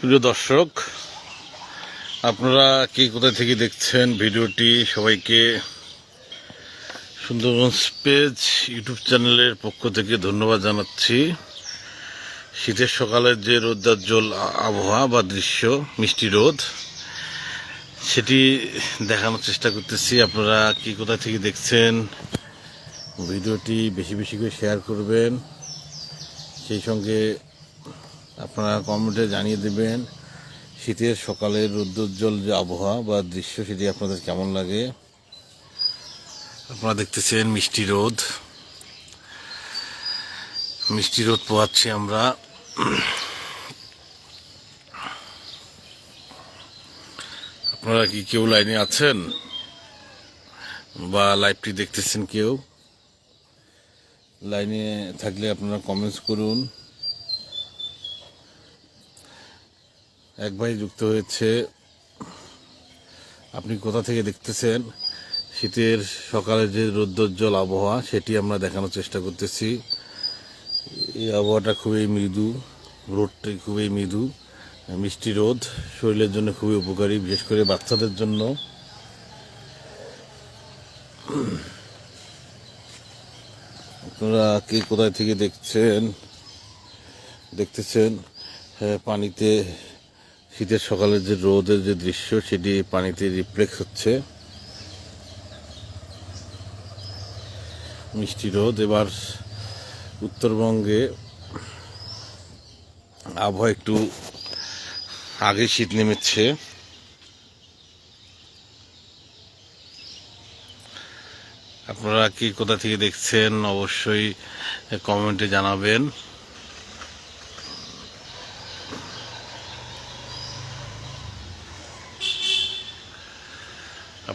প্রিয় দর্শক, আপনারা কি কোথায় থেকে দেখছেন ভিডিওটি সবাইকে সুন্দরগঞ্জ পেজ ইউটিউব চ্যানেলের পক্ষ থেকে ধন্যবাদ জানাচ্ছি। শীতের সকালের যে রোদ্দাজ্জ্বল আ- আবহাওয়া বা দৃশ্য, মিষ্টি রোদ, সেটি দেখানোর চেষ্টা করতেছি। আপনারা কি কোথা থেকে দেখছেন ভিডিওটি বেশি বেশি করে শেয়ার করবেন। সেই সঙ্গে আপনারা কমেন্টে জানিয়ে দেবেন শীতের সকালের রৌদ্রোজ্জ্বল যে আবহাওয়া বা দৃশ্য সেটি আপনাদের কেমন লাগে। আপনারা দেখতেছেন মিষ্টি রোদ। মিষ্টি রোদ পোয়াচ্ছি আমরা। আপনারা কি কেউ লাইনে আছেন? বা লাইভটি দেখতেছেন কেউ? লাইনে থাকলে আপনারা কমেন্টস করুন। এক ভাই যুক্ত হয়েছে। আপনি কোথা থেকে দেখতেছেন? শীতের সকালে যে রৌদ্রোজ্জ্বল আবহাওয়া সেটি আমরা দেখানোর চেষ্টা করতেছি। এই আবহাওয়াটা খুবই মৃদু রোদটি খুবই মৃদু মিষ্টি রোদ শরীরের জন্য খুবই উপকারী বিশেষ করে বাচ্চাদের জন্য। আপনারা কে কোথায় থেকে দেখছেন? দেখতেছেন হ্যাঁ, পানিতে শীতের সকালের যে রোদের যে দৃশ্য, সেটি পানিতে রিফ্লেক্স হচ্ছে। মিষ্টি রোদ। এবার উত্তরবঙ্গে আবহাওয়া একটু আগে শীত নেমেছে। আপনারা কি কোথা থেকে দেখছেন, অবশ্যই কমেন্টে জানাবেন।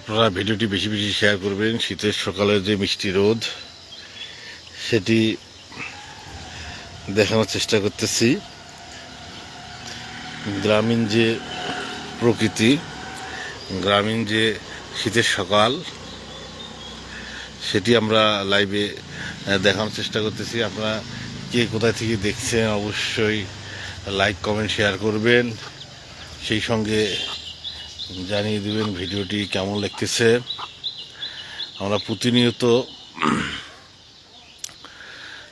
আপনারা ভিডিওটি বেশি বেশি শেয়ার করবেন। শীতের সকালের যে মিষ্টি রোদ, সেটি দেখানোর চেষ্টা করতেছি। গ্রামীণ যে প্রকৃতি, গ্রামীণ যে শীতের সকাল, সেটি আমরা লাইভে দেখানোর চেষ্টা করতেছি। আপনারা কে কোথায় থেকে দেখছেন, অবশ্যই লাইক কমেন্ট শেয়ার করবেন। সেই সঙ্গে জানিয়ে দিবেন ভিডিওটি কেমন লাগতেছে। আমরা প্রতিনিয়ত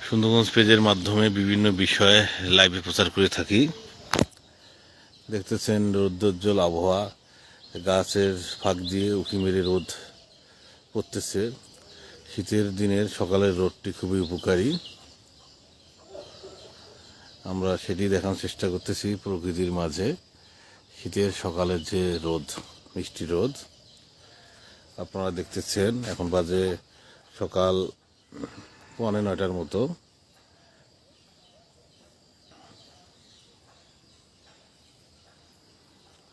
সুন্দরগঞ্জ পেজের মাধ্যমে বিভিন্ন বিষয়ে লাইভে প্রচার করে থাকি। দেখতেছেন রৌদ্রোজ্জ্বল আবহাওয়া, গাছের ফাঁক দিয়ে উঁকি মেরে রোদ পড়তেছে। শীতের দিনের সকালের রোদটি খুবই উপকারী। আমরা সেটি দেখানোর চেষ্টা করতেছি প্রকৃতির মাঝে। শীতের সকালের যে রোদ, মিষ্টি রোদ, আপনারা দেখতেছেন এখন বাজে সকাল পৌনে নয়টার মতো।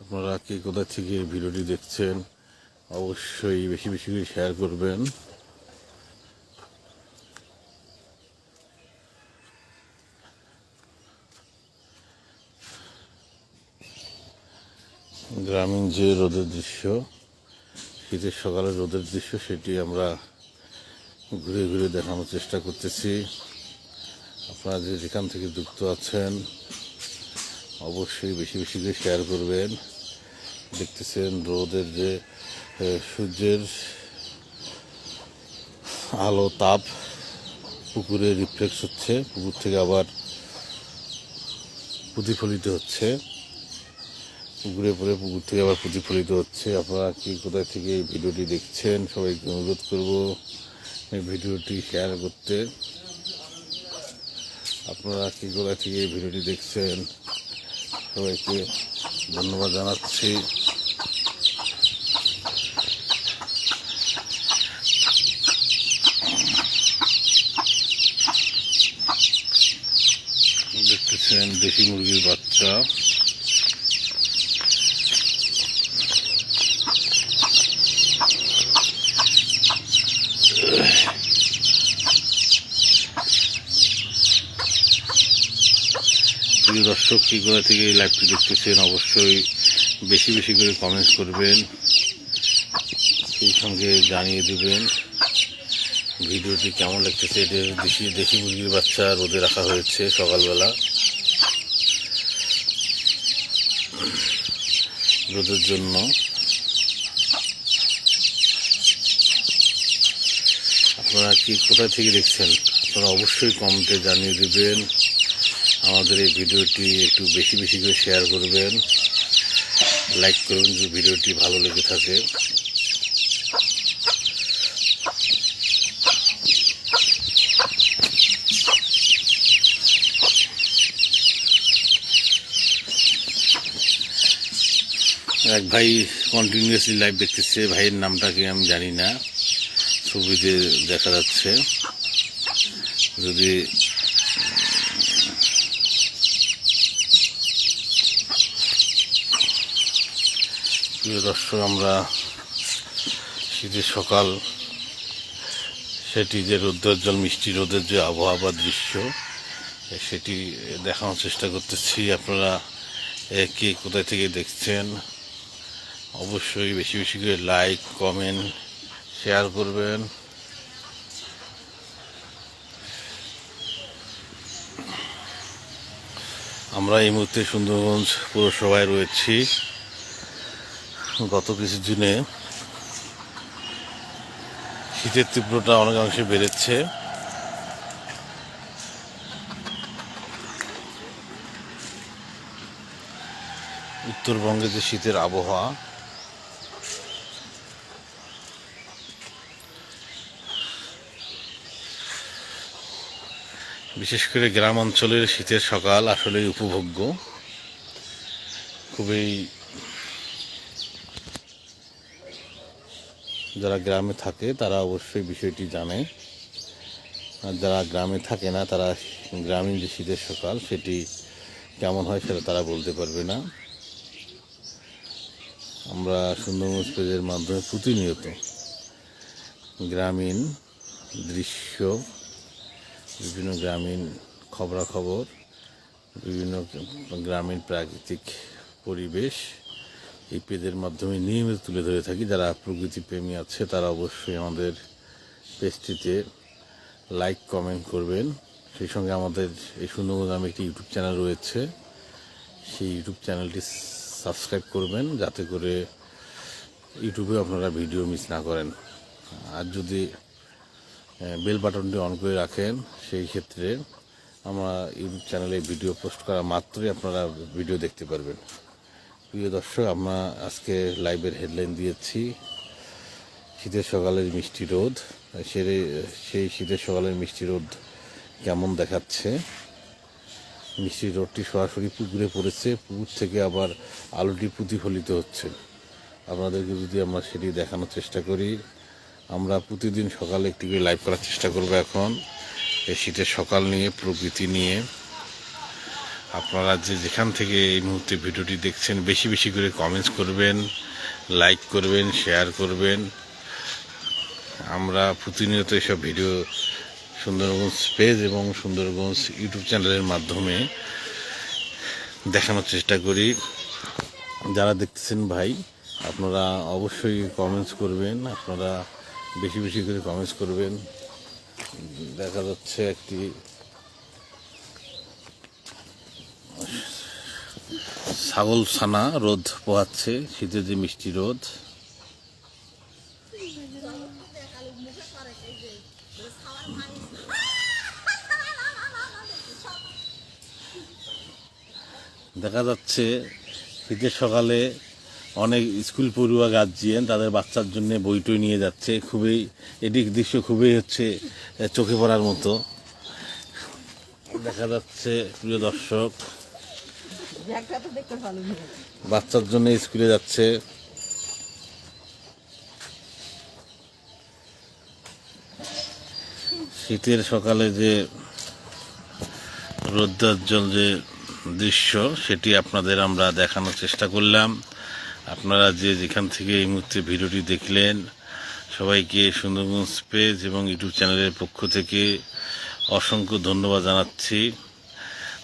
আপনারা কে কোথা থেকে ভিডিওটি দেখছেন, অবশ্যই বেশি বেশি করে শেয়ার করবেন। গ্রামীণ যে রোদের দৃশ্য, শীতের সকালে রোদের দৃশ্য, সেটি আমরা ঘুরে ঘুরে দেখানোর চেষ্টা করতেছি। আপনারা যে যেখান থেকে যুক্ত আছেন, অবশ্যই বেশি বেশি করে শেয়ার করবেন। দেখতেছেন রোদের যে সূর্যের আলো তাপ পুকুরে রিফ্লেক্স হচ্ছে, পুকুর থেকে আবার প্রতিফলিত হচ্ছে। পুকুরে পরে পুকুর থেকে আবার প্রতিফলিত হচ্ছে। আপনারা কি, কোথায় থেকে এই ভিডিওটি দেখছেন, সবাইকে অনুরোধ করব এই ভিডিওটি শেয়ার করতে। আপনারা কি, কোথায় থেকে এই ভিডিওটি দেখছেন, সবাইকে ধন্যবাদ জানাচ্ছি। দেখতেছেন দেশি মুরগির বাচ্চা। প্রিয় দর্শক, কী করে থেকে এই লাইভটি দেখতেছেন অবশ্যই বেশি বেশি করে কমেন্টস করবেন, সেই সঙ্গে জানিয়ে দেবেন ভিডিওটি কেমন লাগতেছে। এটা দেশি দেশি মুরগির বাচ্চা রোদে রাখা হয়েছে সকালবেলা। রোদের জন্য। আপনারা কি কোথায় থেকে দেখছেন? আপনারা অবশ্যই কমেন্টে জানিয়ে দেবেন। আমাদের এই ভিডিওটি একটু বেশি বেশি করে শেয়ার করবেন লাইক করবেন, যদি ভিডিওটি ভালো লেগে থাকে। এক ভাই কন্টিনিউয়াসলি লাইভ দেখতেছে, ভাইয়ের নামটাকে আমি জানি না, ছবিতে দেখা যাচ্ছে। যদি প্রিয় দর্শক, আমরা শীতের সকাল সেটি যে রৌদ্রোজ্জ্বল মিষ্টি রোদের যে আবহাওয়া দৃশ্য, সেটি দেখানোর চেষ্টা করতেছি। আপনারা কে কোথায় থেকে দেখছেন, অবশ্যই বেশি বেশি করে লাইক, কমেন্ট, শেয়ার করবেন। আমরা এই মুহূর্তে সুন্দরগঞ্জ পৌরসভায় রয়েছি। গত কিছু দিনে শীতের তীব্রতা অনেকাংশে বেড়েছে। উত্তরবঙ্গে যে শীতের আবহাওয়া, বিশেষ করে গ্রাম অঞ্চলের শীতের সকাল আসলেই উপভোগ্য। খুবই যারা গ্রামে থাকে, তারা অবশ্যই বিষয়টি জানে। আর যারা গ্রামে থাকে না, তারা গ্রামীণ যে শীতের সকাল, সেটি কেমন হয় সেটা তারা বলতে পারবে না। আমরা সুন্দরবন পেজের মাধ্যমে প্রতিনিয়ত গ্রামীণ দৃশ্য, বিভিন্ন গ্রামীণ খবরাখবর, বিভিন্ন গ্রামীণ প্রাকৃতিক পরিবেশ এই পেজের মাধ্যমে নিয়মিত তুলে ধরে থাকি। যারা প্রকৃতি প্রেমী আছে, তারা অবশ্যই আমাদের পেজটিতে লাইক কমেন্ট করবেন। সেই সঙ্গে আমাদের এই সুন্দরবন নামে একটি ইউটিউব চ্যানেল রয়েছে। সেই ইউটিউব চ্যানেলটি সাবস্ক্রাইব করবেন, যাতে করে ইউটিউবে আপনারা ভিডিও মিস না করেন। আর যদি বেল বাটনটি অন করে রাখেন, সেই ক্ষেত্রে আমরা ইউটিউব চ্যানেলে ভিডিও পোস্ট করা মাত্রই আপনারা ভিডিও দেখতে পারবেন। প্রিয় দর্শক, আমরা আজকে লাইভের হেডলাইন দিয়েছি, শীতের সকালের মিষ্টি রোদ। সেরে সেই শীতের সকালের মিষ্টি রোদ কেমন দেখাচ্ছে? মিষ্টি রোদটি সরাসরি পুকুরে পড়েছে, পুকুর থেকে আবার আলুটি প্রতিফলিত হচ্ছে। আপনাদেরকে যদি আমরা সেটি দেখানোর চেষ্টা করি, আমরা প্রতিদিন সকালে একটি করে লাইভ করার চেষ্টা করব এখন, এই শীতের সকাল নিয়ে, প্রকৃতি নিয়ে। আপনারা যে যেখান থেকে এই মুহূর্তে ভিডিওটি দেখছেন, বেশি বেশি করে কমেন্টস করবেন লাইক করবেন শেয়ার করবেন। আমরা প্রতিনিয়ত এসব ভিডিও সুন্দরগঞ্জ পেজ এবং সুন্দরগঞ্জ ইউটিউব চ্যানেলের মাধ্যমে দেখানোর চেষ্টা করি। যারা দেখতেছেন ভাই, আপনারা অবশ্যই কমেন্টস করবেন, আপনারা বেশি বেশি করে কমেন্টস করবেন। দেখা যাচ্ছে একটি ছাগল ছানা রোদ পোহাচ্ছে শীতের যে মিষ্টি রোদ। দেখা যাচ্ছে শীতের সকালে অনেক স্কুল পড়ুয়া গার্জিয়ান তাদের বাচ্চার জন্য বইটই নিয়ে যাচ্ছে। খুবই এটি দৃশ্য খুবই হচ্ছে চোখে পড়ার মতো। দেখা যাচ্ছে, প্রিয় দর্শক ব্যাগটা তো দেখতে ভালো লাগে। বাচ্চার জন্য স্কুলে যাচ্ছে। শীতের সকালে যে রৌদ্রোজ্জ্বল যে দৃশ্য, সেটি আপনাদের আমরা দেখানোর চেষ্টা করলাম। আপনারা যে যেখান থেকে এই মুহূর্তে ভিডিওটি দেখলেন, সবাইকে সুন্দরগঞ্জ পেজ এবং ইউটিউব চ্যানেলের পক্ষ থেকে অসংখ্য ধন্যবাদ জানাচ্ছি।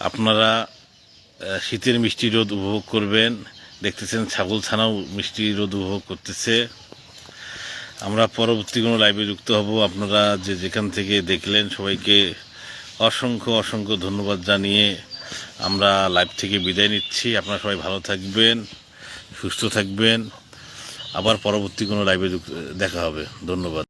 আপনারা শীতের মিষ্টি রোদ উপভোগ করবেন। দেখতেছেন ছাগল ছানাও মিষ্টি রোদ উপভোগ করতেছে। আমরা পরবর্তী কোনো লাইভে যুক্ত হব। আপনারা যে যেখান থেকে দেখলেন সবাইকে অসংখ্য অসংখ্য ধন্যবাদ জানিয়ে আমরা লাইভ থেকে বিদায় নিচ্ছি। আপনারা সবাই ভালো থাকবেন, সুস্থ থাকবেন। আবার পরবর্তী কোনো লাইভে দেখা হবে। ধন্যবাদ।